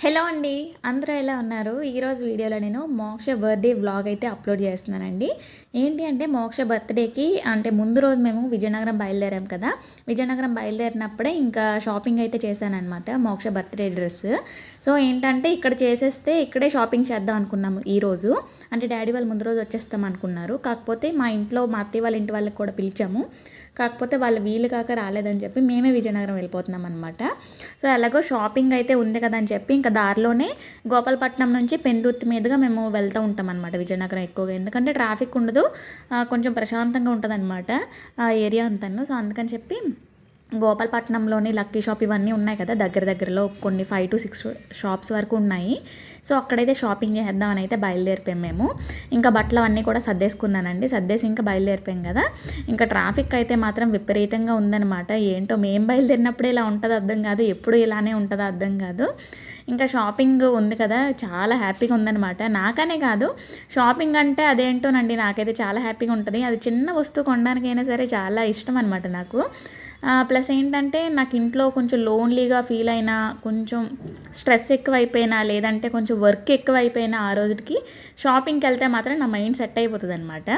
Hello అండి అందరూ ఎలా ఉన్నారు? ఈరోజు వీడియోలో నేను మోక్ష బర్త్డే వ్లాగ్ అయితే అప్లోడ్ చేస్తున్నానండి. ఏంటి అంటే మోక్ష బర్త్డేకి అంటే ముందు రోజు మేము విజయనగరం బయలుదేరాం కదా. విజయనగరం బయలుదేరినప్పుడే ఇంకా షాపింగ్ అయితే చేశానమాట మోక్ష బర్త్డే డ్రెస్. సో ఏంటంటే ఇక్కడ చేసేస్తే ఇక్కడే షాపింగ్ చేద్దాం అనుకున్నాము ఈరోజు అంటే డాడీ వాళ్ళు ముందు రోజు వచ్చేస్తాం అనుకున్నారు. కాకపోతే మా ఇంట్లో మా అత్తయ్య వాళ్ళ ఇంటి వాళ్ళకి కూడా పిలిచాము. కాకపోతే వాళ్ళు వీలు కాక రాలేదని చెప్పి మేమే విజయనగరం వెళ్ళిపోతున్నాం అనమాట సో ఎలాగో షాపింగ్ అయితే ఉంది కదా అని చెప్పి ఇంకా దారిలోనే గోపాలపట్నం నుంచి పెందుర్తి మీదుగా మేము వెళ్తూ ఉంటాం అనమాట విజయనగరం ఎక్కువగా. ఎందుకంటే ట్రాఫిక్ ఉండదు కొంచెం ప్రశాంతంగా ఉంటుంది అనమాట ఆ ఏరియా అంతాను. సో అందుకని చెప్పి గోపాలపట్నంలోని లక్కీ షాప్ ఇవన్నీ ఉన్నాయి కదా దగ్గర దగ్గరలో కొన్ని ఫైవ్ టు సిక్స్ షాప్స్ వరకు ఉన్నాయి. సో అక్కడైతే షాపింగ్ చేద్దాం అని అయితే బయలుదేరిపోయాం మేము. ఇంకా బట్టలు అవన్నీ కూడా సర్దేసుకున్నానండి. సర్దేసి ఇంకా బయలుదేరిపోయాం కదా. ఇంకా ట్రాఫిక్ అయితే మాత్రం విపరీతంగా ఉందన్నమాట. ఏంటో మేము బయలుదేరినప్పుడు ఇలా ఉంటుందో అర్థం కాదు ఎప్పుడు ఇలానే ఉంటుందో అర్థం కాదు. ఇంకా షాపింగ్ ఉంది కదా చాలా హ్యాపీగా ఉందన్నమాట. నాకనే కాదు షాపింగ్ అంటే అదేంటోనండి నాకైతే చాలా హ్యాపీగా ఉంటుంది. అది చిన్న వస్తువు కొనడానికైనా సరే చాలా ఇష్టం అనమాట నాకు. ప్లస్ ఏంటంటే నాకు ఇంట్లో కొంచెం లోన్లీగా ఫీల్ అయినా కొంచెం స్ట్రెస్ ఎక్కువైపోయినా లేదంటే కొంచెం వర్క్ ఎక్కువైపోయినా ఆ రోజుకి షాపింగ్కి వెళ్తే మాత్రం నా మైండ్ సెట్ అయిపోతుంది అనమాట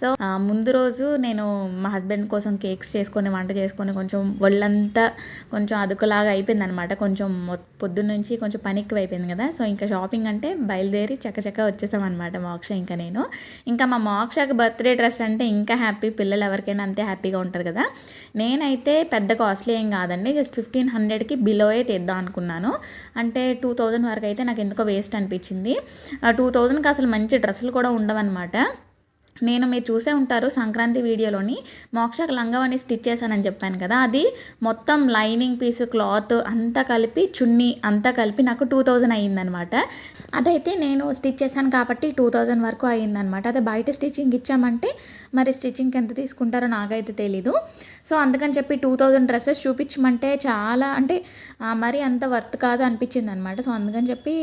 సో ముందు రోజు నేను మా హస్బెండ్ కోసం కేక్స్ చేసుకొని వంట చేసుకొని కొంచెం ఒళ్ళంతా కొంచెం అదుకులాగా అయిపోయింది అనమాట కొంచెం పొద్దున్న నుంచి కొంచెం పని ఎక్కువ అయిపోయింది కదా. సో ఇంకా షాపింగ్ అంటే బయలుదేరి చక్కచక్క వచ్చేసామన్నమాట మోక్ష ఇంకా నేను. ఇంకా మా మోక్షకి బర్త్డే డ్రెస్ అంటే ఇంకా హ్యాపీ. పిల్లలు ఎవరికైనా అంతే హ్యాపీగా ఉంటారు కదా. నేనైతే పెద్ద కాస్ట్లీ ఏం కాదండి. జస్ట్ ఫిఫ్టీన్ హండ్రెడ్కి బిలోయే తెద్దాం అనుకున్నాను. అంటే టూ థౌజండ్ వరకు అయితే నాకు ఎందుకో వేస్ట్ అనిపించింది. టూ థౌజండ్కి అసలు మంచి డ్రెస్సులు కూడా ఉండవన్నమాట నేను మీరు చూసే ఉంటారు సంక్రాంతి వీడియోలోని మోక్షకు లంగవని స్టిచ్ చేశానని చెప్పాను కదా. అది మొత్తం లైనింగ్ పీస్ క్లాత్ అంతా కలిపి చున్నీ అంతా కలిపి నాకు టూ థౌజండ్ అయ్యిందనమాట అదైతే నేను స్టిచ్ చేశాను కాబట్టి టూ థౌజండ్ వరకు అయ్యిందనమాట అదే బయట స్టిచ్చింగ్ ఇచ్చామంటే మరి స్టిచ్చింగ్కి ఎంత తీసుకుంటారో నాకైతే తెలీదు. సో అందుకని చెప్పి టూ థౌజండ్ డ్రెస్సెస్ చూపించమంటే చాలా అంటే మరి అంత వర్త్ కాదు అనిపించింది అనమాట సో అందుకని చెప్పి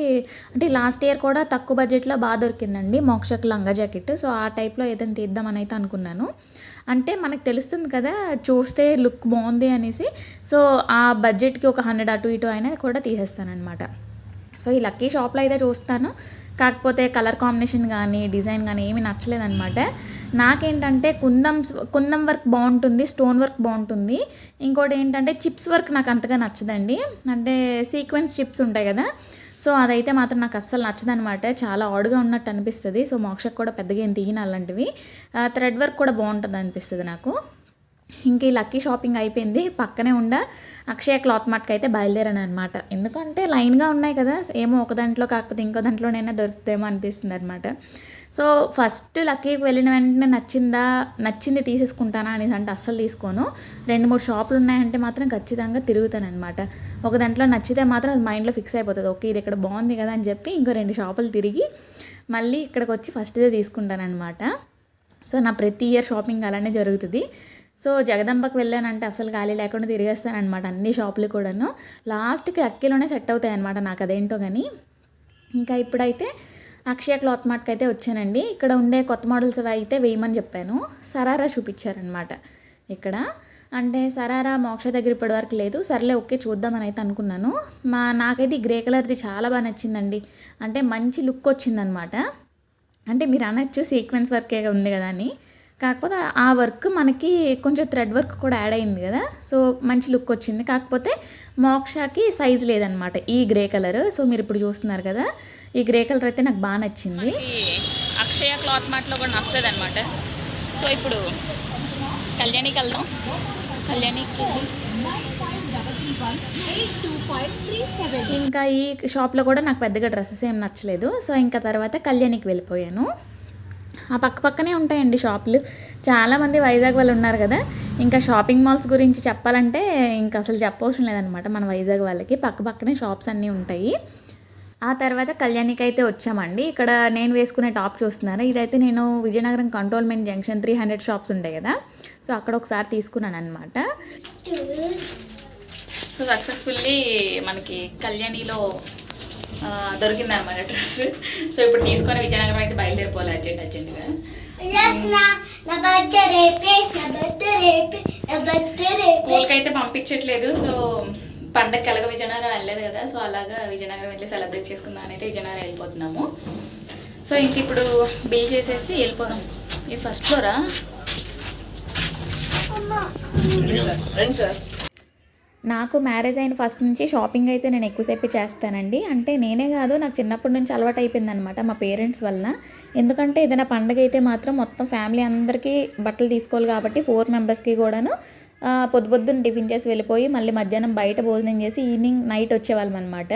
అంటే లాస్ట్ ఇయర్ కూడా తక్కువ బడ్జెట్లో బాగా దొరికిందండి మోక్షకు లంగా జాకెట్ సో ఆ టైప్లో ఏదైనా తీద్దామని అయితే అనుకున్నాను. అంటే మనకు తెలుస్తుంది కదా చూస్తే లుక్ బాగుంది అనేసి. సో ఆ బడ్జెట్కి ఒక హండ్రెడ్ అటు ఇటు అయినా కూడా తీసేస్తానమాట సో ఈ లక్కీ షాప్లో అయితే చూస్తాను. కాకపోతే కలర్ కాంబినేషన్ కానీ డిజైన్ కానీ ఏమీ నచ్చలేదన్నమాట. నాకేంటంటే కుందం కుందం వర్క్ బాగుంటుంది స్టోన్ వర్క్ బాగుంటుంది. ఇంకోటి ఏంటంటే చిప్స్ వర్క్ నాకు అంతగా నచ్చదండి. అంటే సీక్వెన్స్ చిప్స్ ఉంటాయి కదా సో అదైతే మాత్రం నాకు అస్సలు నచ్చదనమాట చాలా ఆడుగా ఉన్నట్టు అనిపిస్తుంది. సో మోక్షకు కూడా పెద్దగా ఏం తీయను అలాంటివి. థ్రెడ్ వర్క్ కూడా బాగుంటుంది అనిపిస్తుంది నాకు. ఇంక ఈ లక్కీ షాపింగ్ అయిపోయింది. పక్కనే ఉండ అక్షయ క్లాత్ మార్ట్కి అయితే బయలుదేరాను అనమాట ఎందుకంటే లైన్గా ఉన్నాయి కదా. ఏమో ఒక దాంట్లో కాకపోతే ఇంకో దాంట్లోనైనా దొరుకుతాయేమో అనిపిస్తుంది అనమాట సో ఫస్ట్ లక్కీకి వెళ్ళిన వెంటనే నచ్చిందా నచ్చింది తీసేసుకుంటానా అనేసి అంటే అస్సలు తీసుకోను. రెండు మూడు షాపులు ఉన్నాయంటే మాత్రం ఖచ్చితంగా తిరుగుతానమాట ఒక దాంట్లో నచ్చితే మాత్రం అది మైండ్లో ఫిక్స్ అయిపోతుంది. ఓకే ఇది ఇక్కడ బాగుంది కదా అని చెప్పి ఇంకో రెండు షాపులు తిరిగి మళ్ళీ ఇక్కడికి వచ్చి ఫస్ట్దే తీసుకుంటానమాట సో నా ప్రతి ఇయర్ షాపింగ్ అలానే జరుగుతుంది. సో జగదంబకు వెళ్ళానంటే అసలు ఖాళీ లేకుండా తిరిగేస్తానమాట అన్ని షాపులు కూడాను. లాస్ట్కి అక్కిలోనే సెట్ అవుతాయి అనమాట నాకు అదేంటో కానీ ఇంకా ఇప్పుడైతే అక్షయ క్లాత్ మార్ట్కి అయితే వచ్చానండి. ఇక్కడ ఉండే కొత్త మోడల్స్ అవి అయితే వేయమని చెప్పాను. సరారా చూపించారనమాట ఇక్కడ. అంటే సరారా మోక్ష దగ్గర ఇప్పటి వరకు లేదు. సర్లే ఓకే చూద్దామని అయితే అనుకున్నాను. మా నాకైతే ఈ గ్రే కలర్ది చాలా బాగా నచ్చిందండి. అంటే మంచి లుక్ వచ్చిందనమాట అంటే మీరు అనొచ్చు సీక్వెన్స్ వర్కే ఉంది కదా అని. కాకపోతే ఆ వర్క్ మనకి కొంచెం థ్రెడ్ వర్క్ కూడా యాడ్ అయింది కదా. సో మంచి లుక్ వచ్చింది. కాకపోతే మోక్షకి సైజ్ లేదనమాట ఈ గ్రే కలర్. సో మీరు ఇప్పుడు చూస్తున్నారు కదా ఈ గ్రే కలర్ అయితే నాకు బాగా నచ్చింది. అక్షయ క్లాత్ మార్ట్లో కూడా నచ్చలేదు అనమాట సో ఇప్పుడు కళ్యాణికి వెళ్దాం. కళ్యాణికి ఇంకా ఈ షాప్లో కూడా నాకు పెద్దగా డ్రెస్సెస్ ఏం నచ్చలేదు. సో ఇంకా తర్వాత కళ్యాణికి వెళ్ళిపోయాను. ఆ పక్క పక్కనే ఉంటాయండి షాపులు. చాలామంది వైజాగ్ వాళ్ళు ఉన్నారు కదా. ఇంకా షాపింగ్ మాల్స్ గురించి చెప్పాలంటే ఇంకా అసలు చెప్పవసరం లేదనమాట మన వైజాగ్ వాళ్ళకి. పక్క పక్కనే షాప్స్ అన్నీ ఉంటాయి. ఆ తర్వాత కళ్యాణికి అయితే వచ్చామండి. ఇక్కడ నేను వేసుకునే టాప్ చూస్తున్నారు ఇదైతే నేను Vizianagaram cantonment junction three hundred shops ఉంటాయి కదా. సో అక్కడ ఒకసారి తీసుకున్నాను అనమాట సో సక్సెస్ఫుల్లీ మనకి కళ్యాణిలో దొరికింది అనమాట డ్రెస్. సో ఇప్పుడు తీసుకొని విజయనగరం అయితే బయలుదేరిపోవాలి అర్జెంట్ అర్జెంట్గా. స్కూల్కి అయితే పంపించట్లేదు. సో పండగకి ఎలాగో విజయనగరం వెళ్ళలేదు కదా. సో అలాగా విజయనగరం వెళ్ళి సెలబ్రేట్ చేసుకుందాం అయితే విజయనగరం వెళ్ళిపోతున్నాము. సో ఇంక ఇప్పుడు బిల్ చేసేసి వెళ్ళిపోదాం. ఇది ఫస్ట్ ఫ్లోరా? నాకు మ్యారేజ్ అయిన ఫస్ట్ నుంచి షాపింగ్ అయితే నేను ఎక్కువసేపు చేస్తానండి. అంటే నేనే కాదు నాకు చిన్నప్పటి నుంచి అలవాటు అయిపోయింది అనమాట మా పేరెంట్స్ వలన. ఎందుకంటే ఏదైనా పండగ అయితే మాత్రం మొత్తం ఫ్యామిలీ అందరికీ బట్టలు తీసుకోవాలి కాబట్టి ఫోర్ మెంబర్స్కి కూడాను పొద్దు పొద్దున్న టిఫిన్ చేసి వెళ్ళిపోయి మళ్ళీ మధ్యాహ్నం బయట భోజనం చేసి ఈవినింగ్ నైట్ వచ్చేవాళ్ళం అనమాట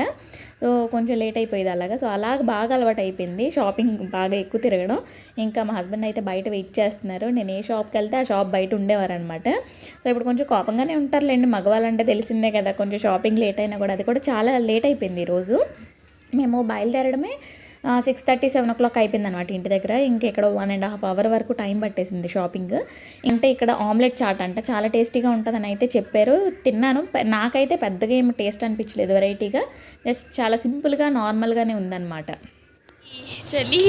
సో కొంచెం లేట్ అయిపోయేది అలాగా. సో అలాగ బాగా అలవాటు అయిపోయింది షాపింగ్ బాగా ఎక్కువ తిరగడం. ఇంకా మా హస్బెండ్ అయితే బయట వెయిట్ చేస్తున్నారు. నేను ఏ షాప్కి వెళ్తే ఆ షాప్ బయట ఉండేవారు అనమాట సో ఇప్పుడు కొంచెం కోపంగానే ఉంటారులేండి. మగవాళ్ళంటే తెలిసిందే కదా కొంచెం షాపింగ్ లేట్ అయినా కూడా. అది కూడా చాలా లేట్ అయిపోయింది ఈరోజు. మేము బయలుదేరడమే six thirty seven o'clock అయిపోయింది అనమాట ఇంటి దగ్గర. ఇంకా ఇక్కడ వన్ అండ్ హాఫ్ అవర్ వరకు టైం పట్టేసింది షాపింగ్ అంటే ఇక్కడ ఆమ్లెట్ చాట్ అంట చాలా టేస్టీగా ఉంటుందని అయితే చెప్పారు. తిన్నాను. నాకైతే పెద్దగా ఏమి టేస్ట్ అనిపించలేదు వెరైటీగా జస్ట్ చాలా సింపుల్గా నార్మల్గానే ఉందన్నమాట. చలి.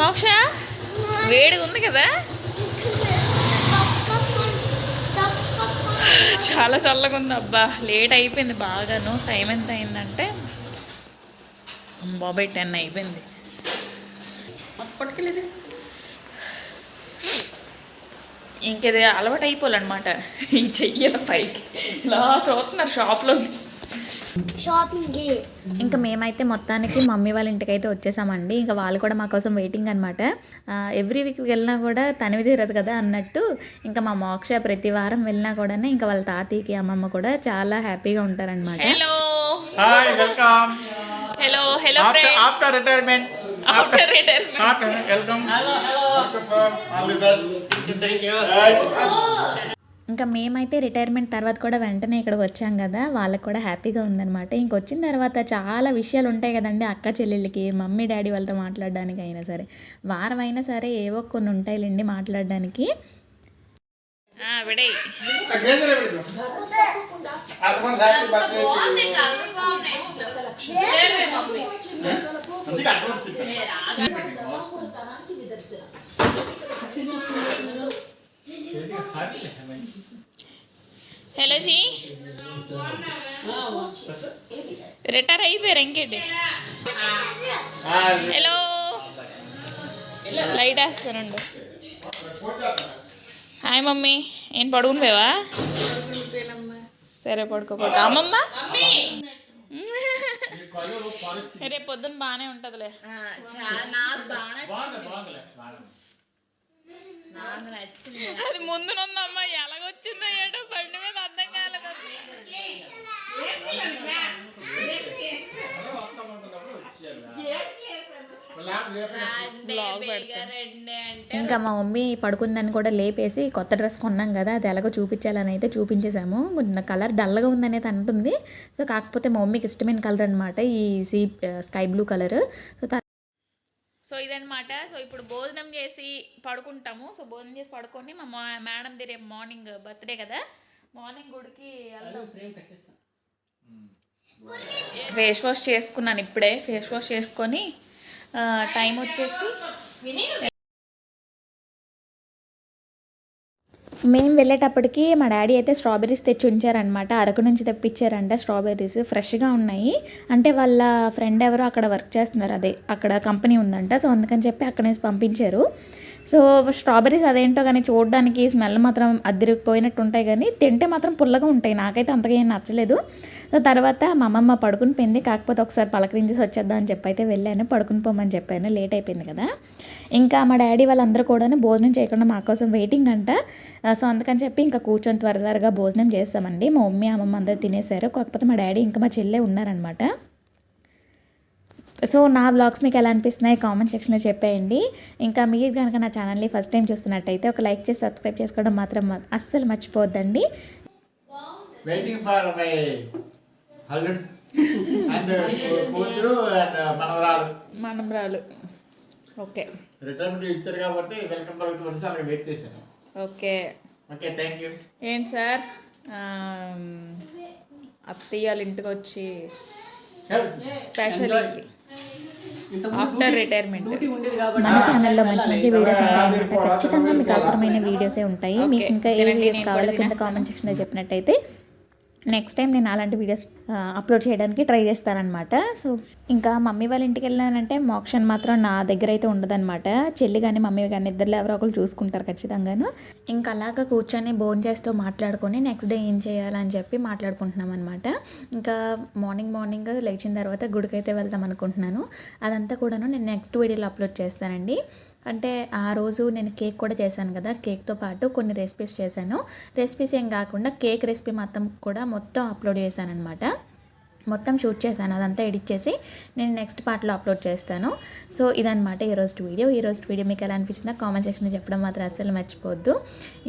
మోక్ష వేడిగా ఉంది కదా? చాలా చల్లగా ఉంది అబ్బా. లేట్ అయిపోయింది బాగాను. టైం ఎంత అయిందంటే బాబాయ్ టెన్ అయిపోయింది. పట్టుకెళ్ళేది ఇంకేది అలవాటు అయిపోవాలన్నమాట. ఈ చెయ్యల పైకి. ఇలా చూస్తున్నారు షాప్లో షాపింగ్. ఇంకా మేమైతే మొత్తానికి మమ్మీ వాళ్ళ ఇంటికి అయితే వచ్చేసామండి. ఇంకా వాళ్ళు కూడా మా కోసం వెయిటింగ్ అనమాట ఎవ్రీ వీక్ వెళ్ళినా కూడా తనివి తీరదు కదా అన్నట్టు. ఇంకా మా మోక్ష ప్రతి వారం వెళ్ళినా కూడా ఇంకా వాళ్ళ తాతయ్యకి అమ్మమ్మ కూడా చాలా హ్యాపీగా ఉంటారనమాట hello welcome. Hello hello After, after retirement. After retirement After, welcome. Hello, hello. Welcome. All the best. Thank you. ఇంకా మేమైతే రిటైర్మెంట్ తర్వాత కూడా వెంటనే ఇక్కడికి వచ్చాం కదా వాళ్ళకి కూడా హ్యాపీగా ఉందన్నమాట ఇంక వచ్చిన తర్వాత చాలా విషయాలు ఉంటాయి కదండి అక్క చెల్లెళ్ళకి మమ్మీ డాడీ వాళ్ళతో మాట్లాడడానికి అయినా సరే వారం అయినా సరే ఏవో కొన్ని ఉంటాయిలేండి మాట్లాడడానికి చెప్పాను. Hello G. రిటైర్ అయిపోయారు ఇంకేంటి హలో. లైట్ వేస్తానండు హాయ్ మమ్మీ. ఏం పడుకునిపోయావా? సరే పడుకో పడుకో. అమ్మమ్మ? రేపు పొద్దున్న బాగానే ఉంటుందిలే. అది ముందునుందమ్మ ఎలాగొచ్చిందో ఏటో బండి మీద అర్థం కాలేదు బ్లాగ్ పెడతాను ఇంకా మా మమ్మీ పడుకుందని కూడా లేపేసి కొత్త డ్రెస్ కొన్నాం కదా అది ఎలాగో చూపించాలని అయితే చూపించేసాము కొంచెం కలర్ డల్గా ఉందనేది అంటుంది. సో కాకపోతే మా మమ్మీకి ఇష్టమైన కలర్ అనమాట ఈ sea sky blue colour. So so ఇదనమాట సో ఇప్పుడు భోజనం చేసి పడుకుంటాము. సో భోజనం చేసి పడుకొని మా మా మేడంది రేపు మార్నింగ్ బర్త్డే కదా. మార్నింగ్ గుడికి వెళ్దాం. ఫేస్ వాష్ చేసుకున్నాను ఇప్పుడే. ఫేస్ వాష్ చేసుకొని టైం వచ్చేసి మేము వెళ్ళేటప్పటికి మా డాడీ అయితే స్ట్రాబెర్రీస్ తెచ్చి ఉంచారనమాట అరకు నుంచి తెప్పించారంట స్ట్రాబెర్రీస్. ఫ్రెష్గా ఉన్నాయి. అంటే వాళ్ళ ఫ్రెండ్ ఎవరో అక్కడ వర్క్ చేస్తున్నారు. అదే అక్కడ కంపెనీ ఉందంట. సో అందుకని చెప్పి అక్కడ నుంచి పంపించారు. సో స్ట్రాబెర్రీస్ అదేంటో కానీ చూడడానికి స్మెల్ మాత్రం అద్దరిపోయినట్టు ఉంటాయి కానీ తింటే మాత్రం పుల్లగా ఉంటాయి. నాకైతే అంతగా ఏం నచ్చలేదు. సో తర్వాత మా అమ్మమ్మ పడుకుని పోయింది. కాకపోతే ఒకసారి పలకరించేసి వచ్చేద్దాం అని చెప్పి అయితే వెళ్ళాను. పడుకుని పోమని చెప్పాను. లేట్ అయిపోయింది కదా. ఇంకా మా డాడీ వాళ్ళందరూ కూడా భోజనం చేయకుండా మా కోసం వెయిటింగ్ అంట. సో అందుకని చెప్పి ఇంకా కూర్చొని త్వర త్వరగా భోజనం చేస్తామండి. మా మమ్మీ అమ్మమ్మ అందరూ తినేశారు. కాకపోతే మా డాడీ ఇంకా మా చెల్లె ఉన్నారనమాట సో నా బ్లాగ్స్ మీకు ఎలా అనిపిస్తున్నాయి కామెంట్ సెక్షన్లో చెప్పేయండి. ఇంకా మీరు కనుక నా ఛానల్ని ఫస్ట్ టైం చూస్తున్నట్టయితే ఒక లైక్ చేసి సబ్స్క్రైబ్ చేసుకోవడం మాత్రం అస్సలు కూతురు అండ్ మనవరాలు. మనం రాలు ఓకే రిటర్న్ ఇచ్చారు కాబట్టి వెల్కమ్ పలుకుతూ అలాగే వెయిట్ చేశాను. ఓకే. ఓకే థ్యాంక్ యూ ఏంటి సార్? అత్తయ్య వాళ్ళ ఇంటికి వచ్చి స్పెషల్ ఆఫ్టర్ రిటైర్మెంట్ మన ఛానల్లో మంచి మంచి వీడియోస్ ఉంటాయన్నమాట ఖచ్చితంగా మీకు అవసరమైన వీడియోసే ఉంటాయి. మీకు ఇంకా ఏ వీడియోస్ కావాలో కింద. కామెంట్ సెక్షన్లో చెప్పినట్టయితే నెక్స్ట్ టైం నేను అలాంటి వీడియోస్ అప్లోడ్ చేయడానికి ట్రై చేస్తానన్నమాట. సో ఇంకా మమ్మీ వాళ్ళ ఇంటికి వెళ్ళానంటే మోక్షన్ మాత్రం నా దగ్గర అయితే ఉండదన్నమాట. చెల్లి కానీ మమ్మీ కానీ ఇద్దరు ఎవరో ఒకరు చూసుకుంటారు ఖచ్చితంగాను. ఇంకా అలాగా కూర్చొని భోజనం చేస్తూ మాట్లాడుకొని నెక్స్ట్ డే ఏం చేయాలని చెప్పి మాట్లాడుకుంటున్నాం అనమాట ఇంకా మార్నింగ్ మార్నింగ్ లేచిన తర్వాత గుడికైతే వెళ్దాం అనుకుంటున్నాను. అదంతా కూడాను నేను నెక్స్ట్ వీడియోలో అప్లోడ్ చేస్తానండి. అంటే ఆ రోజు నేను కేక్ కూడా చేశాను కదా కేక్తో పాటు కొన్ని రెసిపీస్ చేశాను. రెసిపీస్ ఏం కాకుండా కేక్ రెసిపీ మొత్తం కూడా మొత్తం అప్లోడ్ చేశాను అనమాట మొత్తం షూట్ చేశాను. అదంతా ఎడిట్ చేసి నేను నెక్స్ట్ పార్ట్లో అప్లోడ్ చేస్తాను. సో ఇదనమాట ఈరోజు వీడియో. ఈరోజు వీడియో మీకు ఎలా అనిపించిందో కామెంట్ సెక్షన్లో చెప్పడం మాత్రం అస్సలు మర్చిపోవద్దు.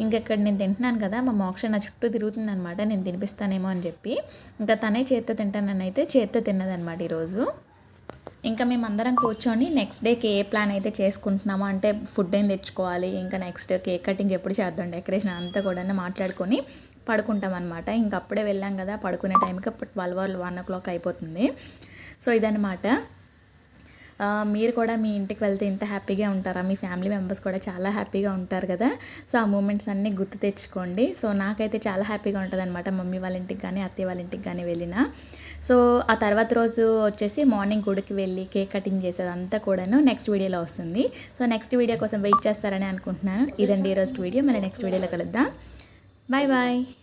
ఇంకెక్కడ నేను తింటున్నాను కదా మా మోక్ష నా చుట్టూ తిరుగుతుంది అనమాట నేను తినిపిస్తానేమో అని చెప్పి. ఇంకా తనే చేత్తో తింటానని అయితే చేత్తో తిన్నదనమాట ఈరోజు ఇంకా మేమందరం కూర్చొని నెక్స్ట్ డేకి ఏ ప్లాన్ అయితే చేసుకుంటున్నామో అంటే ఫుడ్ ఏం తెచ్చుకోవాలి ఇంకా నెక్స్ట్ కేక్ కటింగ్ ఎప్పుడు చేద్దాం డెకరేషన్ అంతా కూడా మాట్లాడుకొని పడుకుంటాం అనమాట ఇంక అప్పుడే వెళ్ళాం కదా పడుకునే టైంకి twelve or one o'clock అయిపోతుంది. సో ఇదనమాట మీరు కూడా మీ ఇంటికి వెళ్తే ఇంత హ్యాపీగా ఉంటారా? మీ ఫ్యామిలీ మెంబర్స్ కూడా చాలా హ్యాపీగా ఉంటారు కదా? సో ఆ మూమెంట్స్ అన్నీ గుర్తు తెచ్చుకోండి. సో నాకైతే చాలా హ్యాపీగా ఉంటుంది అనమాట మమ్మీ వాళ్ళ ఇంటికి కానీ అత్తయ్య వాళ్ళ ఇంటికి కానీ వెళ్ళిన. సో ఆ తర్వాత రోజు వచ్చేసి మార్నింగ్ గుడికి వెళ్ళి కేక్ కటింగ్ చేసేది అంతా కూడాను నెక్స్ట్ వీడియోలో వస్తుంది. సో నెక్స్ట్ వీడియో కోసం వెయిట్ చేస్తారని అనుకుంటున్నాను. ఇదండి ఈరోజు వీడియో. మళ్ళీ నెక్స్ట్ వీడియోలో కలుద్దాం. Bye bye.